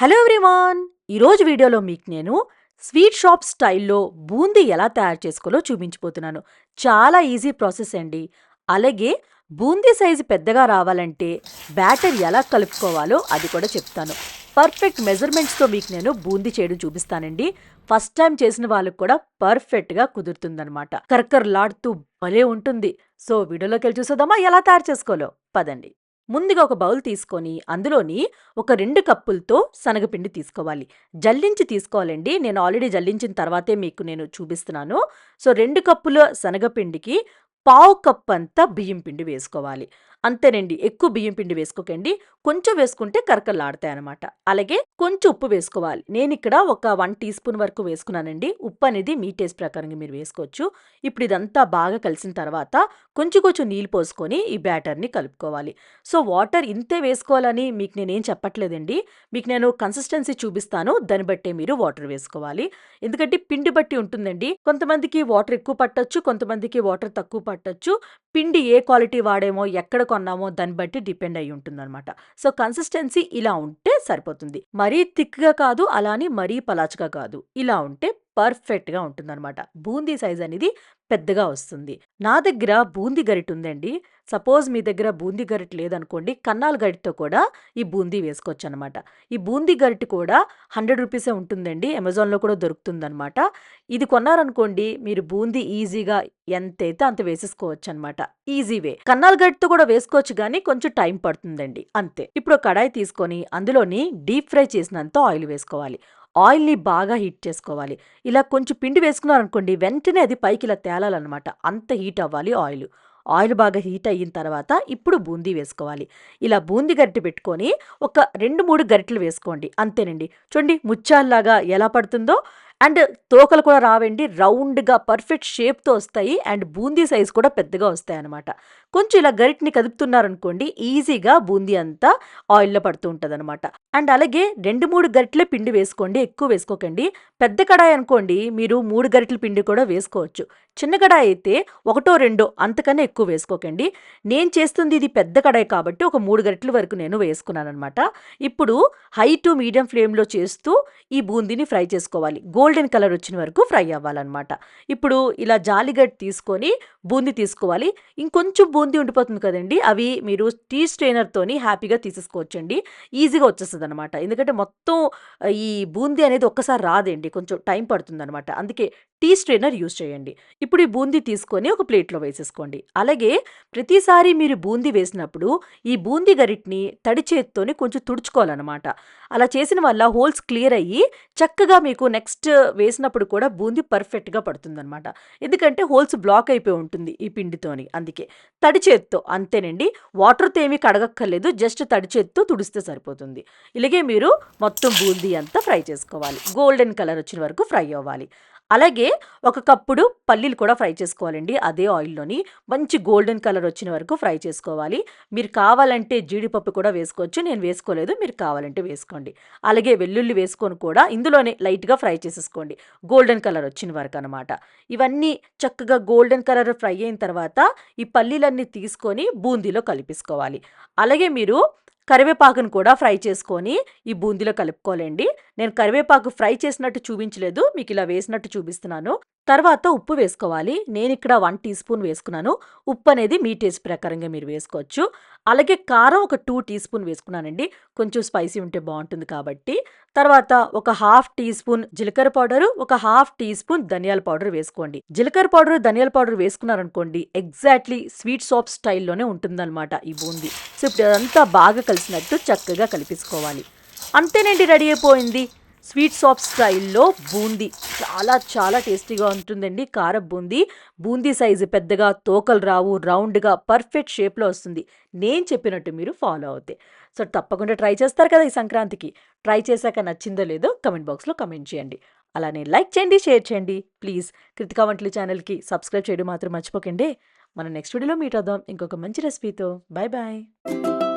Hello everyone. ఈరోజు వీడియోలో మీకు నేను స్వీట్ షాప్ స్టైల్లో బూందీ ఎలా తయారు చేసుకోవాలో చూపించిపోతున్నాను చాలా ఈజీ ప్రాసెస్ అండి. అలాగే బూందీ సైజు పెద్దగా రావాలంటే బ్యాటర్ ఎలా కలుపుకోవాలో అది కూడా చెప్తాను. పర్ఫెక్ట్ మెజర్మెంట్స్తో మీకు నేను బూందీ చేయడం చూపిస్తానండి. ఫస్ట్ టైం చేసిన వాళ్ళకి కూడా పర్ఫెక్ట్గా కుదురుతుందనమాట కర్కర్లాడుతూ భలే ఉంటుంది. సో వీడియోలోకి వెళ్ళి చూసేద్దామా? ఎలా తయారు చేసుకోవాలో? పదండి. ముందుగా ఒక బౌల్ తీసుకొని అందులోని ఒక రెండు కప్పులతో శనగపిండి తీసుకోవాలి. జల్లించి తీసుకోవాలండి. నేను ఆల్రెడీ జల్లించిన తర్వాతే మీకు నేను చూపిస్తున్నాను. సో రెండు కప్పుల శనగపిండికి పావు కప్ అంతా బియ్యం పిండి వేసుకోవాలి. అంతేనండి. ఎక్కువ బియ్యం పిండి వేసుకోకండి. కొంచెం వేసుకుంటే కరకలాడతాయి అనమాట అలాగే కొంచెం ఉప్పు వేసుకోవాలి. నేను ఇక్కడ ఒక వన్ టీ స్పూన్ వరకు వేసుకున్నానండి. ఉప్పు అనేది మీ టేస్ట్ ప్రకారంగా మీరు వేసుకోవచ్చు. ఇప్పుడు ఇదంతా బాగా కలిసిన తర్వాత కొంచెం కొంచెం నీళ్ళు పోసుకొని ఈ బ్యాటర్ని కలుపుకోవాలి. సో వాటర్ ఇంతే వేసుకోవాలని మీకు నేనేం చెప్పట్లేదండి. మీకు నేను కన్సిస్టెన్సీ చూపిస్తాను. దాన్ని బట్టే మీరు వాటర్ వేసుకోవాలి. ఎందుకంటే పిండి బట్టి ఉంటుందండి. కొంతమందికి వాటర్ ఎక్కువ పట్టచ్చు కొంతమందికి వాటర్ తక్కువ పట్టొచ్చు. పిండి ఏ క్వాలిటీ వాడేమో ఎక్కడ కొన్నామో దాన్ని బట్టి డిపెండ్ అయి ఉంటుందన్నమాట. సో కన్సిస్టెన్సీ ఇలా ఉంటే సరిపోతుంది. మరీ థిక్గా కాదు అలానే మరీ పలాచగా కాదు. ఇలా ఉంటే పర్ఫెక్ట్గా ఉంటుందన్నమాట. బూందీ సైజ్ అనేది పెద్దగా వస్తుంది. నా దగ్గర బూందీ గరిట ఉందండి. సపోజ్ మీ దగ్గర బూందీ గరిట లేదనుకోండి కన్నాల గరిటతో కూడా ఈ బూందీ వేసుకోవచ్చు అనమాట ఈ బూందీ గరిట కూడా హండ్రెడ్ రూపీసే ఉంటుందండి. అమెజాన్లో కూడా దొరుకుతుందనమాట ఇది కొన్నారనుకోండి మీరు బూందీ ఈజీగా ఎంతైతే అంత వేసేసుకోవచ్చు అనమాట ఈజీ వే. కన్నాల గరిటతో కూడా వేసుకోవచ్చు కానీ కొంచెం టైం పడుతుందండి. అంతే. ఇప్పుడు కడాయి తీసుకొని అందులోని డీప్ ఫ్రై చేసినంత ఆయిల్ వేసుకోవాలి. ఆయిల్ని బాగా హీట్ చేసుకోవాలి. ఇలా కొంచెం పిండి వేసుకున్నారనుకోండి వెంటనే అది పైకి ఇలా తేలాలన్నమాట. అంత హీట్ అవ్వాలి ఆయిల్. ఆయిల్ బాగా హీట్ అయిన తర్వాత ఇప్పుడు బూందీ వేసుకోవాలి. ఇలా బూందీ గరిటె పెట్టుకొని ఒక రెండు మూడు గరిటెలు వేసుకోండి. అంతేనండి. చూడండి ముత్యాల్లాగా ఎలా పడుతుందో అండ్ తోకలు కూడా రావండి. రౌండ్గా పర్ఫెక్ట్ షేప్తో వస్తాయి అండ్ బూందీ సైజ్ కూడా పెద్దగా వస్తాయి అనమాట కొంచెం ఇలా గరిటిని కదుపుతున్నారనుకోండి ఈజీగా బూందీ అంతా ఆయిల్లో పడుతూ ఉంటుంది అనమాట అండ్ అలాగే రెండు మూడు గరిటెల పిండి వేసుకోండి ఎక్కువ వేసుకోకండి. పెద్ద కడాయి అనుకోండి మీరు మూడు గరిటెల పిండి కూడా వేసుకోవచ్చు. చిన్న కడాయి అయితే ఒకటో రెండో అంతకన్నా ఎక్కువ వేసుకోకండి. నేను చేస్తుంది ఇది పెద్ద కడాయి కాబట్టి ఒక మూడు గరిటెల వరకు నేను వేసుకున్నాను అనమాట ఇప్పుడు హై టు మీడియం ఫ్లేమ్లో చేస్తూ ఈ బూందీని ఫ్రై చేసుకోవాలి. గోల్డెన్ కలర్ వచ్చిన వరకు ఫ్రై అవ్వాలన్నమాట. ఇప్పుడు ఇలా జాలిగడ్డ తీసుకొని బూందీ తీసుకోవాలి. ఇంకొంచెం బూందీ ఉండిపోతుంది కదండి అవి మీరు టీ స్ట్రైనర్తోని హ్యాపీగా తీసేసుకోవచ్చండి. ఈజీగా వచ్చేస్తుంది అనమాట ఎందుకంటే మొత్తం ఈ బూందీ అనేది ఒక్కసారి రాదండి. కొంచెం టైం పడుతుంది అనమాట అందుకే టీ స్ట్రైనర్ యూస్ చేయండి. ఇప్పుడు ఈ బూందీ తీసుకొని ఒక ప్లేట్లో వేసేసుకోండి. అలాగే ప్రతిసారి మీరు బూందీ వేసినప్పుడు ఈ బూందీ గరిటిని తడి చేత్తోని కొంచెం తుడుచుకోవాలన్నమాట. అలా చేసిన వల్ల హోల్స్ క్లియర్ అయ్యి చక్కగా మీకు నెక్స్ట్ వేసినప్పుడు కూడా బూందీ పర్ఫెక్ట్గా పడుతుందన్నమాట. ఎందుకంటే హోల్స్ బ్లాక్ అయిపోయి ఉంటుంది ఈ పిండితోని. అందుకే తడి చేత్తో అంతేనండి. వాటర్తో ఏమీ కడగక్కర్లేదు. జస్ట్ తడి చేత్తో తుడిస్తే సరిపోతుంది. ఇలాగే మీరు మొత్తం బూందీ అంతా ఫ్రై చేసుకోవాలి. గోల్డెన్ కలర్ వచ్చిన వరకు ఫ్రై అవ్వాలి. అలాగే ఒక కప్పుడు పల్లీలు కూడా ఫ్రై చేసుకోవాలండి. అదే ఆయిల్లోని మంచి గోల్డెన్ కలర్ వచ్చిన వరకు ఫ్రై చేసుకోవాలి. మీరు కావాలంటే జీడిపప్పు కూడా వేసుకోవచ్చు. నేను వేసుకోలేదు. మీరు కావాలంటే వేసుకోండి. అలాగే వెల్లుల్లి వేసుకొని కూడా ఇందులోనే లైట్గా ఫ్రై చేసేసుకోండి. గోల్డెన్ కలర్ వచ్చిన వరకు అనమాట ఇవన్నీ చక్కగా గోల్డెన్ కలర్ ఫ్రై అయిన తర్వాత ఈ పల్లీలన్నీ తీసుకొని బూందీలో కలిపేసుకోవాలి. అలాగే మీరు కరివేపాకును కూడా ఫ్రై చేసుకొని ఈ బూందీలో కలుపుకోవాలండి. నేను కరివేపాకు ఫ్రై చేసినట్టు చూపించలేదు మీకు ఇలా వేసినట్టు చూపిస్తున్నాను. తర్వాత ఉప్పు వేసుకోవాలి. నేను ఇక్కడ వన్ టీ స్పూన్ వేసుకున్నాను. ఉప్పు అనేది మీ టేస్ట్ ప్రకారంగా మీరు వేసుకోవచ్చు. అలాగే కారం ఒక టూ టీ స్పూన్ వేసుకున్నానండి. కొంచెం స్పైసీ ఉంటే బాగుంటుంది కాబట్టి. తర్వాత ఒక హాఫ్ టీ స్పూన్ జీలకర్ర పౌడర్ ఒక హాఫ్ టీ స్పూన్ ధనియాల పౌడర్ వేసుకోండి. జీలకర్ర పౌడర్ ధనియాల పౌడర్ వేసుకున్నారనుకోండి ఎగ్జాక్ట్లీ స్వీట్ సాప్ స్టైల్లోనే ఉంటుందన్నమాట ఈ బూందీ. సో ఇప్పుడు అదంతా బాగా కలిసినట్టు చక్కగా కలిపేసుకోవాలి. అంతేనండి రెడీ అయిపోయింది. స్వీట్ షాప్ స్టైల్లో బూందీ. చాలా చాలా టేస్టీగా ఉంటుందండి. కార బూందీ. బూందీ సైజు పెద్దగా తోకలు రావు రౌండ్గా పర్ఫెక్ట్ షేప్లో వస్తుంది. నేను చెప్పినట్టు మీరు ఫాలో అవుతాయి సో తప్పకుండా ట్రై చేస్తారు కదా ఈ సంక్రాంతికి. ట్రై చేశాక నచ్చిందో లేదో కమెంట్ బాక్స్లో కమెంట్ చేయండి. అలానే లైక్ చేయండి షేర్ చేయండి. ప్లీజ్ కృతికా వంటలు ఛానల్కి సబ్స్క్రైబ్ చేయడం మాత్రం మర్చిపోకండి. మనం నెక్స్ట్ వీడియోలో మీట్ అవుదాం. ఇంకొక మంచి రెసిపీతో. Bye bye